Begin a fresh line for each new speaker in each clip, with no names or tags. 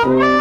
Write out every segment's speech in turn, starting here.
Mm-hmm.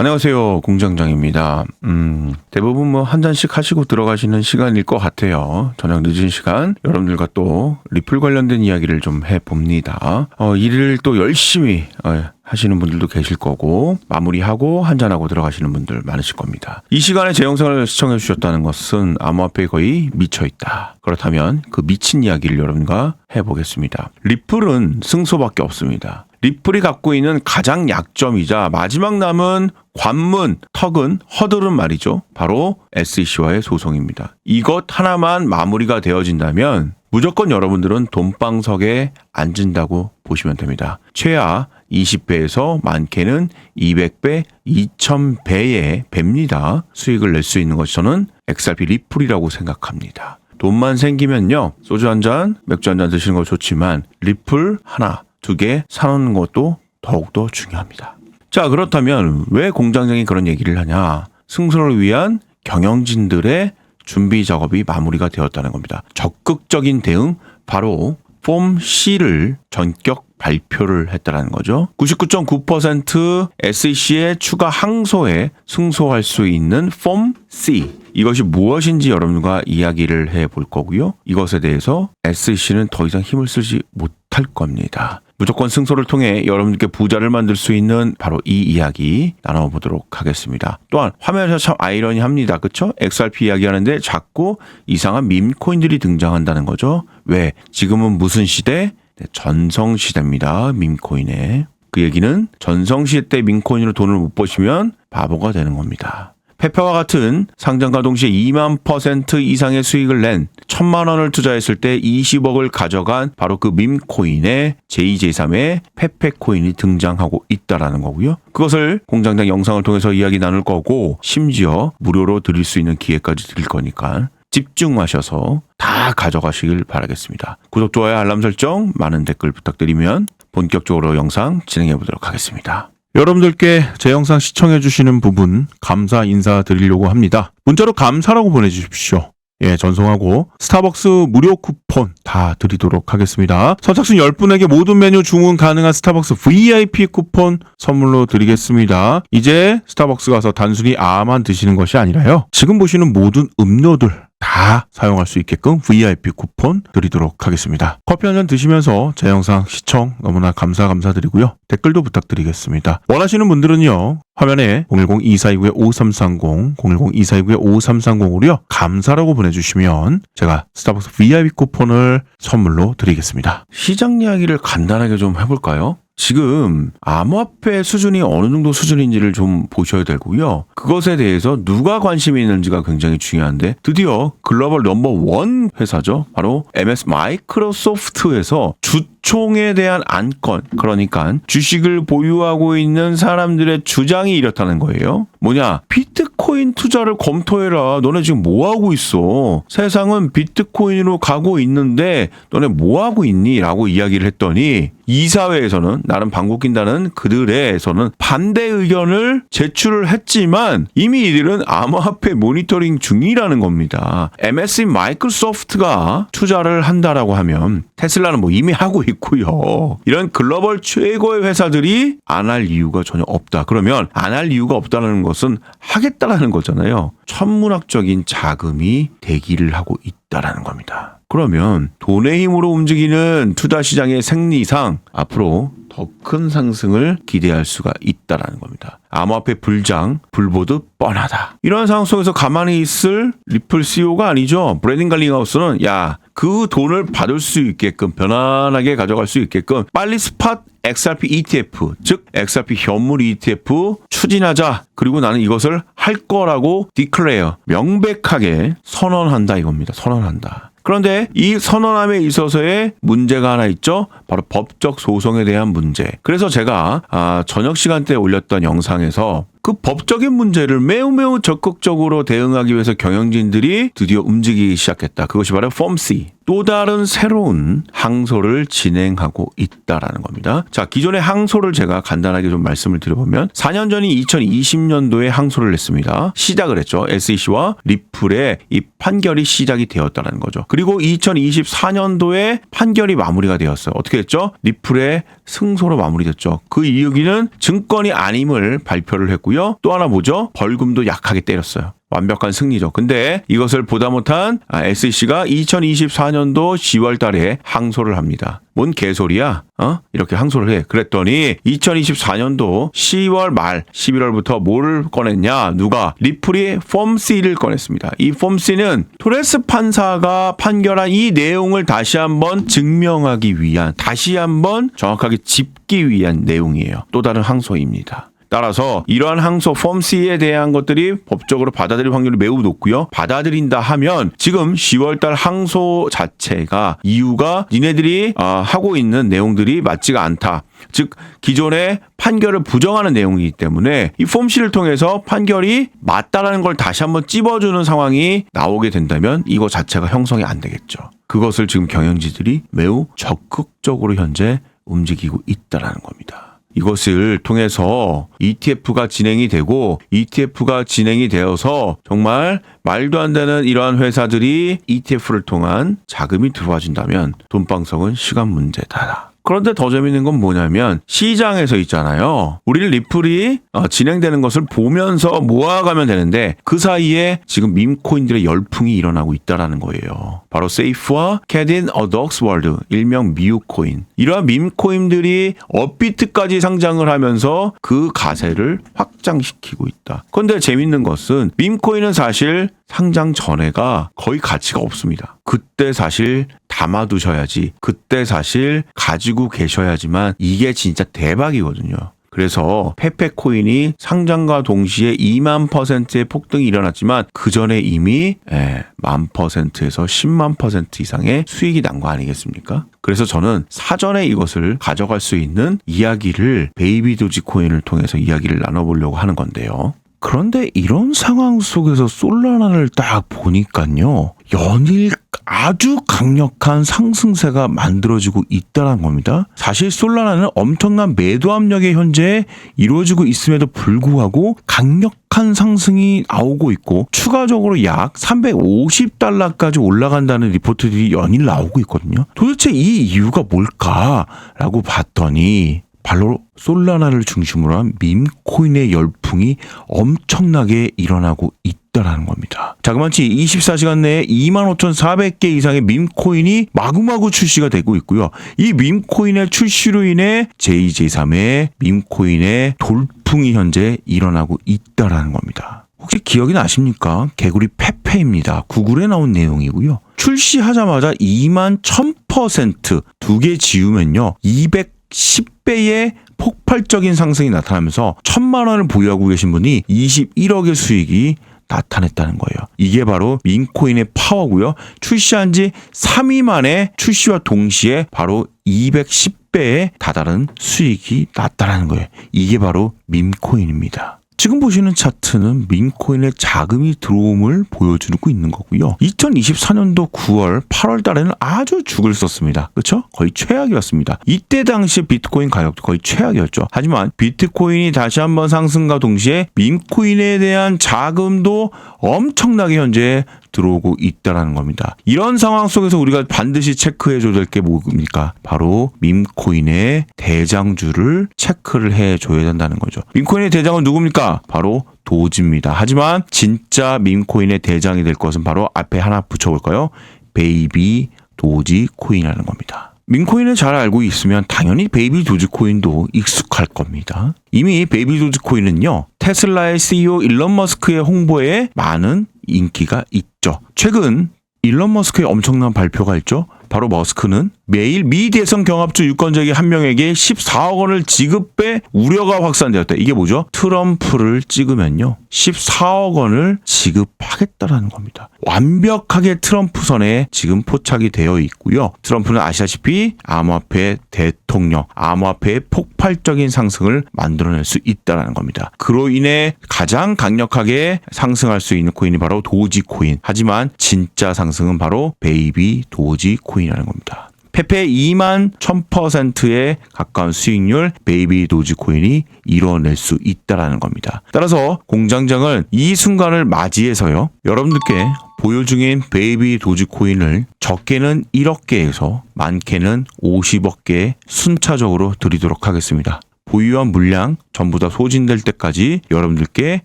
안녕하세요. 공장장입니다. 음, 대부분 뭐 한 잔씩 하시고 들어가시는 시간일 것 같아요. 저녁 늦은 시간 여러분들과 또 리플 관련된 이야기를 좀 해봅니다. 어, 일을 또 열심히 어, 하시는 분들도 계실 거고 마무리하고 한잔하고 들어가시는 분들 많으실 겁니다. 이 시간에 제 영상을 시청해 주셨다는 것은 암호화폐에 거의 미쳐 있다. 그렇다면 그 미친 이야기를 여러분과 해보겠습니다. 리플은 승소밖에 없습니다. 리플이 갖고 있는 가장 약점이자 마지막 남은 관문, 턱은 허들은 말이죠. 바로 SEC와의 소송입니다. 이것 하나만 마무리가 되어진다면 무조건 여러분들은 돈방석에 앉은다고 보시면 됩니다. 최하 20배에서 많게는 200배, 2000배의 배입니다. 수익을 낼 수 있는 것이 저는 XRP 리플이라고 생각합니다. 돈만 생기면요. 소주 한 잔, 맥주 한 잔 드시는 거 좋지만 리플 하나, 두 개 사놓는 것도 더욱더 중요합니다. 자, 그렇다면 왜 공장장이 그런 얘기를 하냐? 승소를 위한 경영진들의 준비 작업이 마무리가 되었다는 겁니다. 적극적인 대응, 바로 폼 C를 전격 발표를 했다는 거죠. 99.9% SEC의 추가 항소에 승소할 수 있는 폼 C. 이것이 무엇인지 여러분과 이야기를 해 볼 거고요. 이것에 대해서 SEC는 더 이상 힘을 쓰지 못할 겁니다. 무조건 승소를 통해 여러분들께 부자를 만들 수 있는 바로 이 이야기 나눠보도록 하겠습니다. 또한 화면에서 참 아이러니합니다. 그쵸? XRP 이야기하는데 자꾸 이상한 밈코인들이 등장한다는 거죠. 왜? 지금은 무슨 시대? 네, 전성시대입니다. 밈코인에. 그 얘기는 전성시대 때 밈코인으로 돈을 못 버시면 바보가 되는 겁니다. 페페와 같은 상장과 동시에 2만 퍼센트 이상의 수익을 낸 천만 원을 투자했을 때 20억을 가져간 바로 그 밈코인의 제2제3의 페페코인이 등장하고 있다라는 거고요. 그것을 공장장 영상을 통해서 이야기 나눌 거고 심지어 무료로 드릴 수 있는 기회까지 드릴 거니까 집중하셔서 다 가져가시길 바라겠습니다. 구독, 좋아요, 알람 설정, 많은 댓글 부탁드리면 본격적으로 영상 진행해 보도록 하겠습니다. 여러분들께 제 영상 시청해 주시는 부분 감사 인사 드리려고 합니다. 문자로 감사라고 보내주십시오. 예, 전송하고 스타벅스 무료 쿠폰 다 드리도록 하겠습니다. 선착순 10분에게 모든 메뉴 주문 가능한 스타벅스 VIP 쿠폰 선물로 드리겠습니다. 이제 스타벅스 가서 단순히 아만 드시는 것이 아니라요. 지금 보시는 모든 음료들 다 사용할 수 있게끔 VIP 쿠폰 드리도록 하겠습니다. 커피 한 잔 드시면서 제 영상 시청 너무나 감사 감사드리고요. 댓글도 부탁드리겠습니다. 원하시는 분들은요. 화면에 010-2429-5330, 010-2429-5330으로요. 감사라고 보내주시면 제가 스타벅스 VIP 쿠폰을 선물로 드리겠습니다. 시장 이야기를 간단하게 좀 해볼까요? 지금 암호화폐 수준이 어느 정도 수준인지를 좀 보셔야 되고요. 그것에 대해서 누가 관심이 있는지가 굉장히 중요한데 드디어 글로벌 넘버 원 회사죠. 바로 MS 마이크로소프트에서 주 총에 대한 안건 그러니까 주식을 보유하고 있는 사람들의 주장이 이렇다는 거예요. 뭐냐 비트코인 투자를 검토해라. 너네 지금 뭐 하고 있어? 세상은 비트코인으로 가고 있는데 너네 뭐 하고 있니? 라고 이야기를 했더니 이사회에서는 나름 방구 낀다는 그들에서는 반대 의견을 제출을 했지만 이미 이들은 암호화폐 모니터링 중이라는 겁니다. MSC 마이크로소프트가 투자를 한다라고 하면 테슬라는 뭐 이미 하고 있고요. 이런 글로벌 최고의 회사들이 안 할 이유가 전혀 없다. 그러면 안 할 이유가 없다는 것은 하겠다라는 거잖아요. 천문학적인 자금이 대기를 하고 있다라는 겁니다. 그러면 돈의 힘으로 움직이는 투자 시장의 생리상 앞으로 더 큰 상승을 기대할 수가 있다라는 겁니다. 암호화폐 불장, 불보듯 뻔하다. 이런 상황 속에서 가만히 있을 리플 CEO가 아니죠. 브래딩 갈링하우스는 야, 그 돈을 받을 수 있게끔 편안하게 가져갈 수 있게끔 빨리 스팟 XRP ETF, 즉 XRP 현물 ETF 추진하자. 그리고 나는 이것을 할 거라고 디클레어 명백하게 선언한다 이겁니다. 선언한다. 그런데 이 선언함에 있어서의 문제가 하나 있죠. 바로 법적 소송에 대한 문제. 그래서 제가 아, 저녁 시간대에 올렸던 영상에서 그 법적인 문제를 매우 매우 적극적으로 대응하기 위해서 경영진들이 드디어 움직이기 시작했다. 그것이 바로 폼C 또 다른 새로운 항소를 진행하고 있다라는 겁니다. 자, 기존의 항소를 제가 간단하게 좀 말씀을 드려보면 4년 전인 2020년도에 항소를 냈습니다. 시작을 했죠. SEC와 리플의 이 판결이 시작이 되었다는 거죠. 그리고 2024년도에 판결이 마무리가 되었어요. 어떻게 했죠? 리플의 승소로 마무리됐죠. 그 이유기는 증권이 아님을 발표를 했고요. 또 하나 뭐죠? 벌금도 약하게 때렸어요. 완벽한 승리죠. 근데 이것을 보다 못한 SEC가 2024년도 10월 달에 항소를 합니다. 뭔 개소리야? 어? 이렇게 항소를 해. 그랬더니 2024년도 10월 말 11월부터 뭘 꺼냈냐? 누가? 리플이 폼 C를 꺼냈습니다. 이 폼 C는 토레스 판사가 판결한 이 내용을 다시 한번 증명하기 위한 다시 한번 정확하게 짚기 위한 내용이에요. 또 다른 항소입니다. 따라서 이러한 항소 폼 C에 대한 것들이 법적으로 받아들일 확률이 매우 높고요. 받아들인다 하면 지금 10월달 항소 자체가 이유가 니네들이 어, 하고 있는 내용들이 맞지가 않다. 즉 기존의 판결을 부정하는 내용이기 때문에 이폼 C를 통해서 판결이 맞다라는 걸 다시 한번 찝어주는 상황이 나오게 된다면 이거 자체가 형성이 안 되겠죠. 그것을 지금 경영지들이 매우 적극적으로 현재 움직이고 있다라는 겁니다. 이것을 통해서 ETF가 진행이 되고 ETF가 진행이 되어서 정말 말도 안 되는 이러한 회사들이 ETF를 통한 자금이 들어와준다면 돈방석은 시간 문제다. 그런데 더 재밌는 건 뭐냐면 시장에서 있잖아요. 우리는 리플이 어, 진행되는 것을 보면서 모아가면 되는데 그 사이에 지금 밈코인들의 열풍이 일어나고 있다라는 거예요. 바로 세이프와 캐딘 어덕스 월드 일명 미우코인 이러한 밈코인들이 업비트까지 상장을 하면서 그 가세를 확장시키고 있다. 그런데 재밌는 것은 밈코인은 사실 상장 전에가 거의 가치가 없습니다. 그때 사실 담아두셔야지. 그때 사실 가지고 계셔야지만 이게 진짜 대박이거든요. 그래서 페페코인이 상장과 동시에 2만 퍼센트의 폭등이 일어났지만 그 전에 이미 예, 만 퍼센트에서 10만 퍼센트 이상의 수익이 난 거 아니겠습니까? 그래서 저는 사전에 이것을 가져갈 수 있는 이야기를 베이비 도지 코인을 통해서 이야기를 나눠보려고 하는 건데요. 그런데 이런 상황 속에서 솔라나를 딱 보니까요. 연일 아주 강력한 상승세가 만들어지고 있다는 겁니다. 사실 솔라나는 엄청난 매도 압력이 현재 이루어지고 있음에도 불구하고 강력한 상승이 나오고 있고 추가적으로 약 350달러까지 올라간다는 리포트들이 연일 나오고 있거든요. 도대체 이 이유가 뭘까라고 봤더니 바로 솔라나를 중심으로 한 밈코인의 열풍이 엄청나게 일어나고 있다라는 겁니다. 자그마치 24시간 내에 25,400개 이상의 밈코인이 마구마구 출시가 되고 있고요. 이 밈코인의 출시로 인해 JJ3의 밈코인의 돌풍이 현재 일어나고 있다라는 겁니다. 혹시 기억이 나십니까? 개구리 페페입니다. 구글에 나온 내용이고요. 출시하자마자 2만 1000%두 개 지우면요. 200 10배의 폭발적인 상승이 나타나면서 천만 원을 보유하고 계신 분이 21억의 수익이 나타냈다는 거예요. 이게 바로 민코인의 파워고요. 출시한 지 3일 만에 출시와 동시에 바로 210배에 다다른 수익이 났다는 거예요. 이게 바로 민코인입니다. 지금 보시는 차트는 민코인의 자금이 들어옴을 보여주고 있는 거고요. 2024년도 9월, 8월 달에는 아주 죽을 썼습니다. 그렇죠? 거의 최악이었습니다. 이때 당시 비트코인 가격도 거의 최악이었죠. 하지만 비트코인이 다시 한번 상승과 동시에 민코인에 대한 자금도 엄청나게 현재 들어오고 있다라는 겁니다. 이런 상황 속에서 우리가 반드시 체크해 줘야 될 게 뭡니까? 바로 밈코인의 대장주를 체크를 해 줘야 된다는 거죠. 밈코인의 대장은 누굽니까? 바로 도지입니다. 하지만 진짜 밈코인의 대장이 될 것은 바로 앞에 하나 붙여볼까요? 베이비 도지 코인이라는 겁니다. 민코인을 잘 알고 있으면 당연히 베이비 도지코인도 익숙할 겁니다. 이미 베이비 도지코인은요, 테슬라의 CEO 일론 머스크의 홍보에 많은 인기가 있죠. 최근 일론 머스크의 엄청난 발표가 있죠. 바로 머스크는 매일 미 대선 경합주 유권자에게 한 명에게 14억 원을 지급해 우려가 확산되었다. 이게 뭐죠? 트럼프를 찍으면요. 14억 원을 지급하겠다라는 겁니다. 완벽하게 트럼프 선에 지금 포착이 되어 있고요. 트럼프는 아시다시피 암호화폐 대통령, 암호화폐의 폭발적인 상승을 만들어낼 수 있다라는 겁니다. 그로 인해 가장 강력하게 상승할 수 있는 코인이 바로 도지 코인. 하지만 진짜 상승은 바로 베이비 도지 코인이라는 겁니다. 페페 2만 1000%에 가까운 수익률 베이비 도지 코인이 이뤄낼 수 있다라는 겁니다. 따라서 공장장은 이 순간을 맞이해서요. 여러분들께 보유 중인 베이비 도지 코인을 적게는 1억 개에서 많게는 50억 개 순차적으로 드리도록 하겠습니다. 보유한 물량 전부 다 소진될 때까지 여러분들께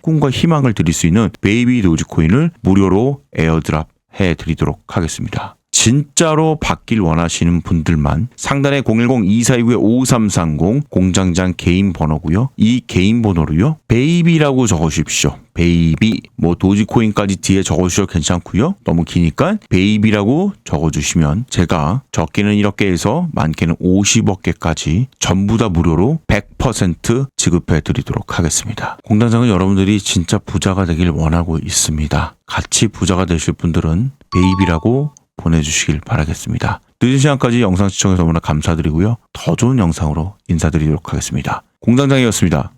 꿈과 희망을 드릴 수 있는 베이비 도지 코인을 무료로 에어드랍 해 드리도록 하겠습니다. 진짜로 받길 원하시는 분들만 상단에 010-2429-5330 공장장 개인 번호고요. 이 개인 번호로요. 베이비라고 적어주십시오. 베이비 뭐 도지코인까지 뒤에 적어주셔도 괜찮고요. 너무 기니까 베이비라고 적어주시면 제가 적게는 이렇게 해서 많게는 50억 개까지 전부 다 무료로 100% 지급해 드리도록 하겠습니다. 공장장은 여러분들이 진짜 부자가 되길 원하고 있습니다. 같이 부자가 되실 분들은 베이비라고 보내주시길 바라겠습니다. 늦은 시간까지 영상 시청해서 너무나 감사드리고요. 더 좋은 영상으로 인사드리도록 하겠습니다. 공장장이었습니다.